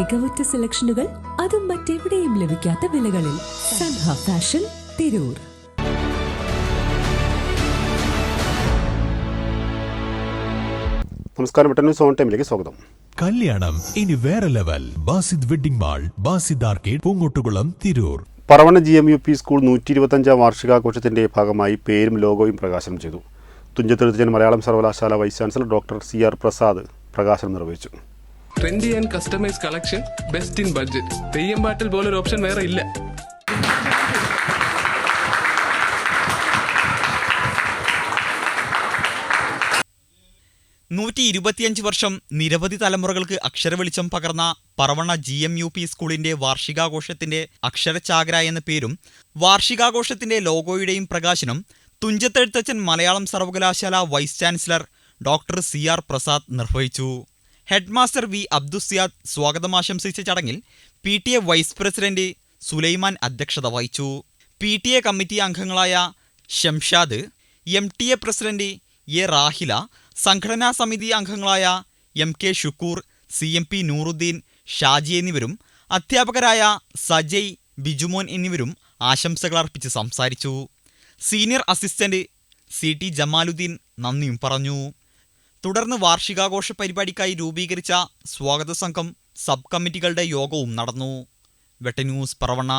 മികവുറ്റ സെലക്ഷനുകൾ അതും മറ്റെവിടെയും ലഭിക്കാത്ത വിലകളിൽ സൻഹ ഫാഷൻ തിരൂർ. നമസ്കാരം പെട്ടെന്ന് സോൺ ടൈമിലേക്ക് സ്വാഗതം. കല്യാണം ഇനി വേറെ level. Basid wedding mall Basid arcade Poongottukulam Tirur. Paravanna G M U P school നൂറ്റി ഇരുപത്തഞ്ചാം വാർഷികാഘോഷത്തിന്റെ ഭാഗമായി പേരും ലോഗോയും പ്രകാശനം ചെയ്തു. തുഞ്ചത്തെഴുത്തച്ഛൻ മലയാളം സർവകലാശാല vice chancellor doctor C R Prasad പ്രകാശനം നിർവഹിച്ചു. Trendy and customise collection best in budget Theyyam പാട്ടിൽ പോലൊരു ഓപ്ഷൻ വേറെ ഇല്ല. നൂറ്റി ഇരുപത്തിയഞ്ച് വർഷം നിരവധി തലമുറകൾക്ക് അക്ഷരവെളിച്ചം പകർന്ന Paravanna G M U P സ്കൂളിന്റെ വാർഷികാഘോഷത്തിന്റെ അക്ഷരചാകര എന്ന പേരും വാർഷികാഘോഷത്തിന്റെ ലോഗോയുടെയും പ്രകാശനം തുഞ്ചത്തെഴുത്തച്ഛൻ മലയാളം സർവകലാശാല vice chancellor doctor C R Prasad നിർവഹിച്ചു. ഹെഡ്മാസ്റ്റർ വി അബ്ദുസിയാദ് സ്വാഗതം ആശംസിച്ച ചടങ്ങിൽ P T A vice president Sulaiman അധ്യക്ഷത വഹിച്ചു. പി ടി എ കമ്മിറ്റി അംഗങ്ങളായ Shamshad M T A president A Rahila സംഘടനാ സമിതി അംഗങ്ങളായ M K Shukkur C M P Nooruddeen Shaji എന്നിവരും അധ്യാപകരായ സജയ് ബിജുമോൻ എന്നിവരും ആശംസകൾ അർപ്പിച്ച് സംസാരിച്ചു. Senior assistant C T Jamaluddeen നന്ദിയും പറഞ്ഞു. തുടർന്ന് വാർഷികാഘോഷ പരിപാടിക്കായി രൂപീകരിച്ച സ്വാഗത സംഘം സബ് കമ്മിറ്റികളുടെ യോഗവും നടന്നു. വെട്ടന്യൂസ് പറവണ്ണ